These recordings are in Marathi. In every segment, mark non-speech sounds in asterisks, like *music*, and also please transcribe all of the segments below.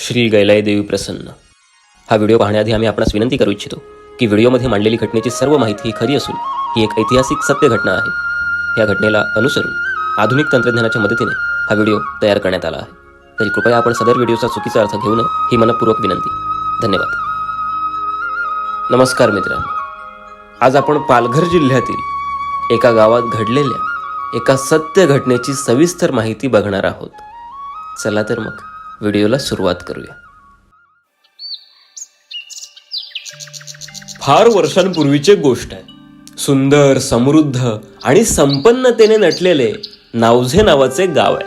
श्री गैलाई देवी प्रसन्न. हा व्हिडिओ पाहण्याआधी आम्ही आपणास विनंती करू इच्छितो की व्हिडिओमध्ये मांडलेली घटनेची सर्व माहिती ही खरी असून ही एक ऐतिहासिक सत्य घटना आहे. या घटनेला अनुसरून आधुनिक तंत्रज्ञानाच्या मदतीने हा व्हिडिओ तयार करण्यात आला आहे. तरी कृपया आपण सदर व्हिडिओचा चुकीचा अर्थ घेऊ नये ही मनपूर्वक विनंती. धन्यवाद. नमस्कार मित्रांनो. आज आपण पालघर जिल्ह्यातील एका गावात घडलेल्या एका सत्य घटनेची सविस्तर माहिती बघणार आहोत. चला तर मग. व्हिडिओला सुरुवात करूया. फार वर्षांपूर्वीची गोष्ट आहे. सुंदर समृद्ध आणि संपन्नतेने नटलेले नावझे नावाचे गाव आहे.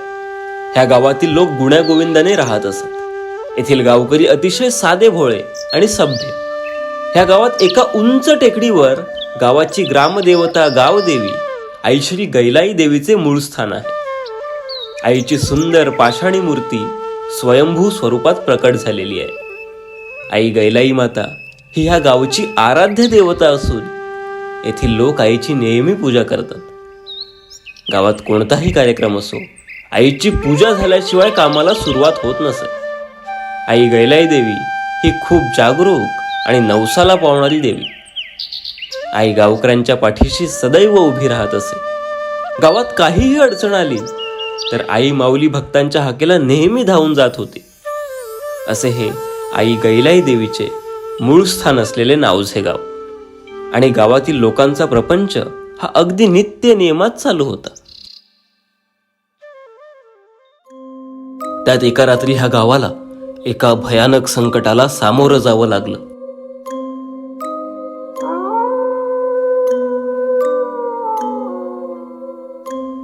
ह्या गावातील लोक गुण्यागोविंदाने राहत असत. येथील गावकरी अतिशय साधे भोळे आणि सभ्य. ह्या गावात एका उंच टेकडीवर गावाची ग्रामदेवता गावदेवी आई श्री गैलाई देवीचे मूळ स्थान आहे. आईची सुंदर पाषाणी मूर्ती स्वयंभू स्वरूपात प्रकट झालेली आहे. आई गैलाई माता ही ह्या गावची आराध्य देवता असून येथील लोक आईची नेहमी पूजा करतात. गावात कोणताही कार्यक्रम असो आईची पूजा झाल्याशिवाय कामाला सुरुवात होत नसे आई गैलाई देवी ही खूप जागरूक आणि नवसाला पावणारी देवी. आई गावकऱ्यांच्या पाठीशी सदैव उभी राहत असे. गावात काहीही अडचण आली तर आई माऊली भक्तांच्या हाकेला नेहमी धावून जात होती. असे हे आई गैलाई देवीचे मूळ स्थान असलेले नावझे गाव. आणि गावातील लोकांचा प्रपंच हा अगदी नित्य नियमात चालू होता. त्यात एका रात्री ह्या गावाला एका भयानक संकटाला सामोरं जावं लागलं.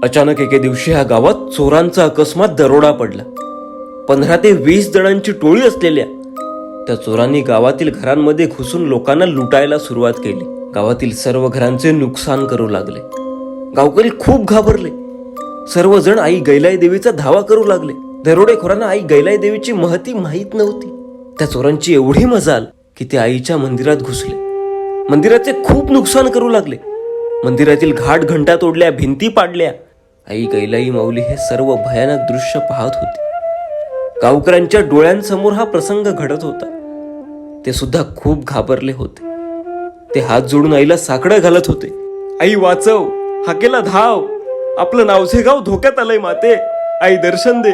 अचानक एके दिवशी ह्या गावात चोरांचा अकस्मात दरोडा पडला. पंधरा ते वीस जणांची टोळी असलेल्या त्या चोरांनी गावातील घरांमध्ये घुसून लोकांना लुटायला सुरुवात केली. गावातील सर्व घरांचे नुकसान करू लागले. गावकरी खूप घाबरले. सर्वजण आई गैलाई देवीचा धावा करू लागले. दरोडेखोरांना आई गैलाई देवीची महती माहीत नव्हती. त्या चोरांची एवढी मजाल की ते आईच्या मंदिरात घुसले. मंदिराचे खूप नुकसान करू लागले. मंदिरातील घाट घंटा तोडल्या भिंती पाडल्या आई कैलाई माऊली हे सर्व भयानक दृश्य पाहत होते. गावकऱ्यांच्या डोळ्यांसमोर हा प्रसंग घडत होता. ते सुद्धा खूप घाबरले होते. ते हात जोडून आईला साकडं घालत होते. आई वाचव हाकेला धाव. आपलं नावझे गाव धोक्यात आलंय माते आई दर्शन दे.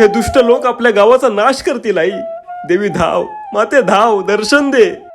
हे दुष्ट लोक आपल्या गावाचा नाश करतील आई. देवी धाव माते धाव दर्शन दे.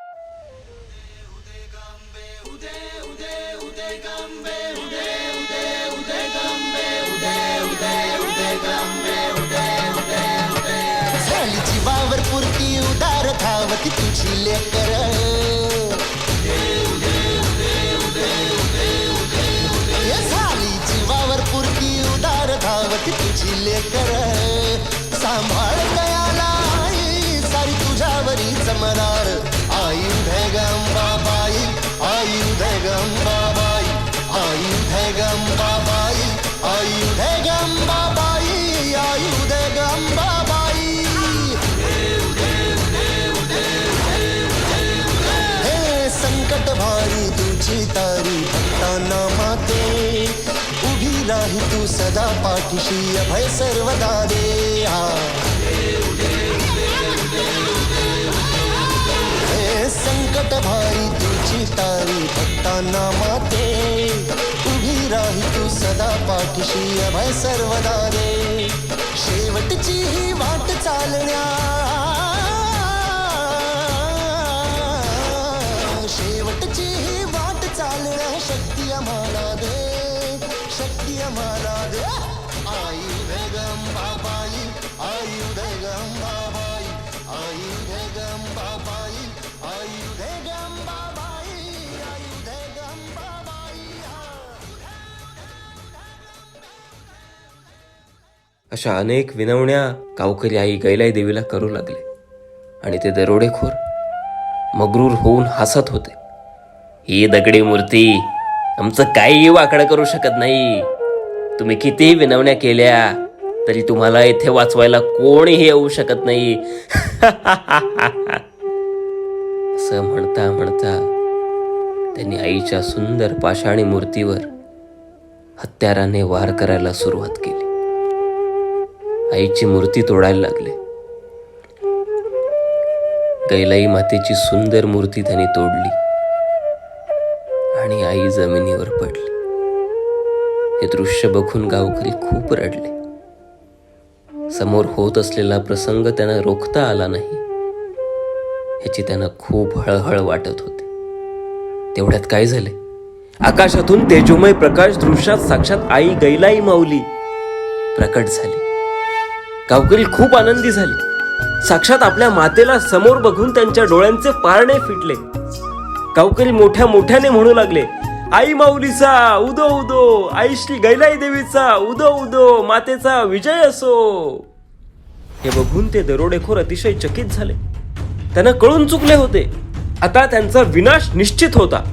तुझी लेकर सांभाळ गयाला आई सारी तुझ्यावरी जमणार आई उदय गंबाबाई आई उदय गंबाबाई आई उदय गंबाबाई आई उदय गंबाबाई आई उदय गंबाबाई हे संकट भारी तुझी तारी सदा पाठीशी अभय सर्वदा देहा. हे संकट भारी तुझी तारी भक्तांना माते. उभी राही तू सदा पाठीशी अभय सर्वदा दे. शेवटची ही वाट चालण्या. शेवटची ही वाट चालण्या शक्ती आम्हाला दे. अशा अनेक विनवण्या गावकरी आई गैलाई देवीला करू लागले. आणि ते दरोडेखोर मगरूर होऊन हसत होते. ही दगडी मूर्ती आमचं काहीही वाकडं करू शकत नाही. तुम्ही कितीही विनवण्या केल्या तरी तुम्हाला इथे वाचवायला कोणीही येऊ शकत नाही. *laughs* असं म्हणता म्हणता त्यांनी आईच्या सुंदर पाषाणी मूर्तीवर हत्याराने वार करायला सुरुवात केली. आईची मूर्ती तोडायला लागले. कैलाई मातेची सुंदर मूर्ती त्यांनी तोडली. आई जमिनीवर पडली. हे दृश्य बघून गावकरी खूप रडले. समोर होत असलेला प्रसंग त्यांना रोखता आला नाही. ह्याची त्यांना खूप हळहळ वाटत होते. तेवढ्यात काय झाले? आकाशातून तेजोमय प्रकाश दृश्यात साक्षात आई गैलाई माऊली प्रकट झाली. गावकरी खूप आनंदी झाले. साक्षात आपल्या मातेला समोर बघून त्यांच्या डोळ्यांचे पारणे फिटले. गावकरी मोठ्या मोठ्याने म्हणू लागले आई माऊलीचा उदो उदो. आई श्री गैलाई देवीचा उदो उदो. मातेचा विजय असो. हे बघून ते दरोडेखोर अतिशय चकित झाले. त्यांना कळून चुकले होते. आता त्यांचा विनाश निश्चित होता.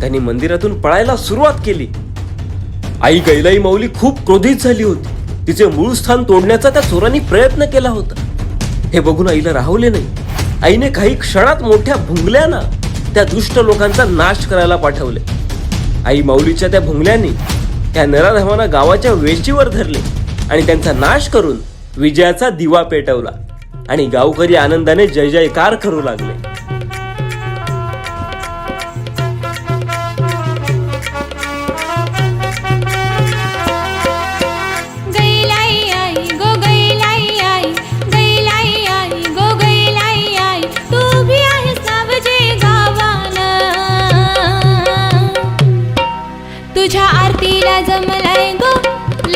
त्यांनी मंदिरातून पळायला सुरुवात केली. आई गैलाई माऊली खूप क्रोधित झाली होती. तिचे मूळ स्थान तोडण्याचा त्या चोरांनी प्रयत्न केला होता. हे बघून आईला राहवले नाही. आईने काही क्षणात मोठ्या भुंगल्यानं त्या दुष्ट लोकांचा नाश करायला पाठवले. आई माऊलीच्या त्या भुंगल्यांनी त्या नराधमांना गावाच्या वेशीवर धरले आणि त्यांचा नाश करून विजयाचा दिवा पेटवला आणि गावकरी आनंदाने जय जयकार करू लागले.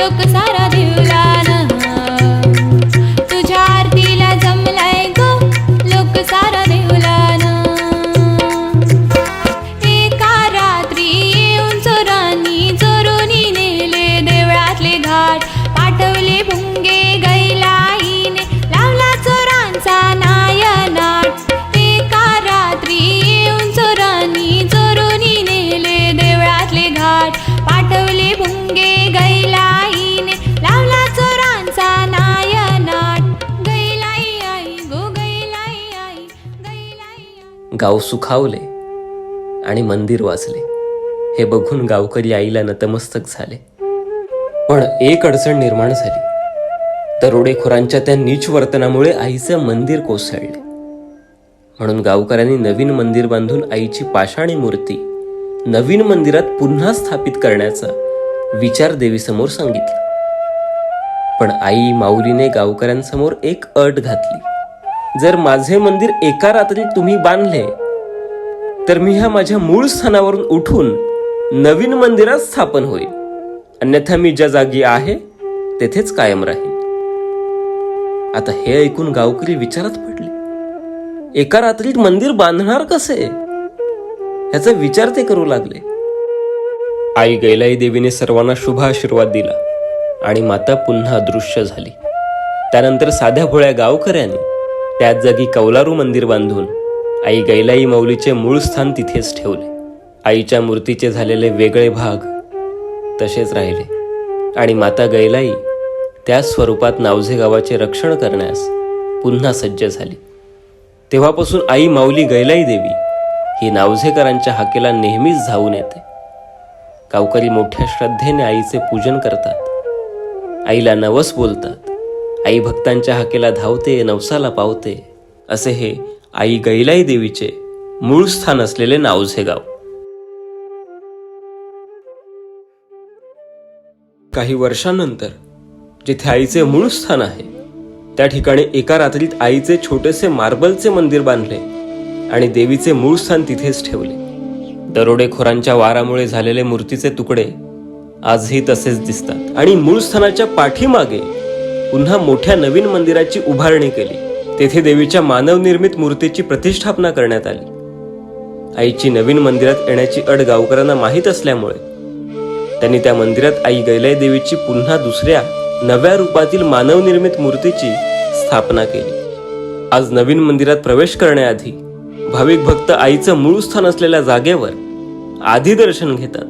लोक गाव सुखावले आणि मंदिर वाचले. हे बघून गावकरी आईला नतमस्तक झाले. पण एक अडचण निर्माण झाली. दरोडेखोरांच्या त्या नीच वर्तनामुळे आईचं मंदिर कोसळले. म्हणून गावकऱ्यांनी नवीन मंदिर बांधून आईची पाषाणी मूर्ती नवीन मंदिरात पुन्हा स्थापित करण्याचा विचार देवीसमोर सांगितला. पण आई माऊलीने गावकऱ्यांसमोर एक अट घातली. जर माझे मंदिर एका रात्रीत तुम्ही बांधले तर मी ह्या माझ्या मूळ स्थानावरून उठून नवीन मंदिरात स्थापन होईल. अन्यथा मी ज्या जागी आहे तेथेच कायम राहील आता हे ऐकून गावकरी विचारात पडले एका रात्रीत मंदिर बांधणार कसे? ह्याचा विचार ते करू लागले. आई गैलाई देवीने सर्वांना शुभ आशीर्वाद दिला आणि माता पुन्हा अदृश्य झाली. त्यानंतर साध्या भोळ्या गावकऱ्यांनी त्याच जागी कौलारू मंदिर बांधून आई गैलाई माऊलीचे मूळ स्थान तिथेच ठेवले. आईच्या मूर्तीचे झालेले वेगळे भाग तसेच राहिले. आणि माता गैलाई त्या स्वरूपात नावझे गावाचे रक्षण करण्यास पुन्हा सज्ज झाली. तेव्हापासून आई माऊली गैलाई देवी ही नावझेकरांच्या हाकेला नेहमीच धावून येते. गावकरी मोठ्या श्रद्धेने आईचे पूजन करतात. आईला नवस बोलतात. आई भक्तांच्या हाकेला धावते नवसाला पावते. असे हे आई गैलाई देवीचे मूळ स्थान असलेले नावझे गाव. काही वर्षांनंतर जिथे आईचे मूळ स्थान आहे त्या ठिकाणी एका रात्रीत आईचे छोटेसे मार्बलचे मंदिर बांधले आणि देवीचे मूळ स्थान तिथेच ठेवले. दरोडेखोरांच्या वारामुळे झालेले मूर्तीचे तुकडे आजही तसेच दिसतात आणि मूळ स्थानाच्या पाठीमागे पुन्हा मोठ्या नवीन मंदिराची उभारणी केली. तेथे देवीच्या मानवनिर्मित मूर्तीची प्रतिष्ठापना करण्यात आली. आईची नवीन मंदिरात येण्याची अड गावकऱ्यांना माहीत असल्यामुळे त्यांनी त्या मंदिरात आई गैलाई देवीची पुन्हा दुसऱ्या नव्या रूपातील मानवनिर्मित मूर्तीची स्थापना केली. आज नवीन मंदिरात प्रवेश करण्याआधी भाविक भक्त आईचं मूळ स्थान असलेल्या जागेवर आधी दर्शन घेतात.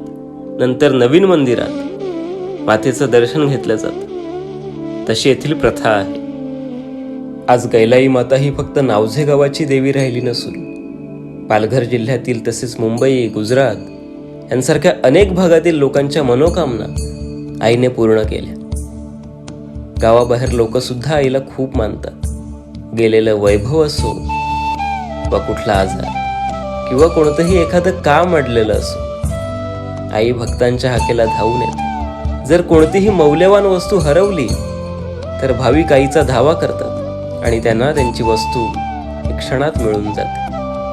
नंतर नवीन मंदिरात मातेचं दर्शन घेतलं जातं. तशी येथील प्रथा आहे. आज गैलाई माता ही फक्त नावझे गावाची देवी राहिली नसून पालघर जिल्ह्यातील तसेच मुंबई गुजरात यांसारख्या अनेक भागातील लोकांच्या मनोकामना आईने पूर्ण केल्या. गावाबाहेर लोक सुद्धा आईला खूप मानतात. गेलेलं वैभव असो वा कुठला आजार किंवा कोणतंही एखादं काम अडलेलं असो आई भक्तांच्या हाकेला धावून येते. जर कोणतीही मौल्यवान वस्तू हरवली तर भाविक आईचा धावा करतात आणि त्यांना त्यांची वस्तू क्षणात मिळून जाते.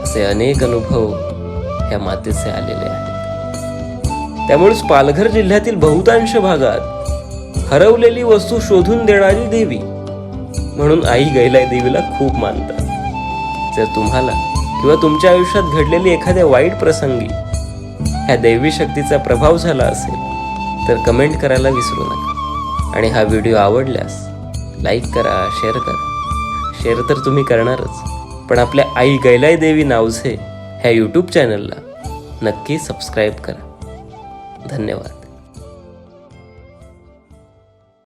असे अनेक अनुभव या मातेचे आलेले आहेत. त्यामुळेच पालघर जिल्ह्यातील बहुतांश भागात हरवलेली वस्तू शोधून देणारी देवी म्हणून आई गैलाई देवीला खूप मानतात. जर तुम्हाला किंवा तुमच्या आयुष्यात घडलेली एखाद्या वाईट प्रसंगी ह्या दैवी शक्तीचा प्रभाव झाला असेल तर कमेंट करायला विसरू नका. आणि हा व्हिडिओ आवडल्यास लाईक करा शेअर करा. शेअर तर तुम्ही करणारच. पण आपल्या आई गैलाई देवी नावझे ह्या यूट्यूब चॅनलला नक्की सबस्क्राईब करा. धन्यवाद.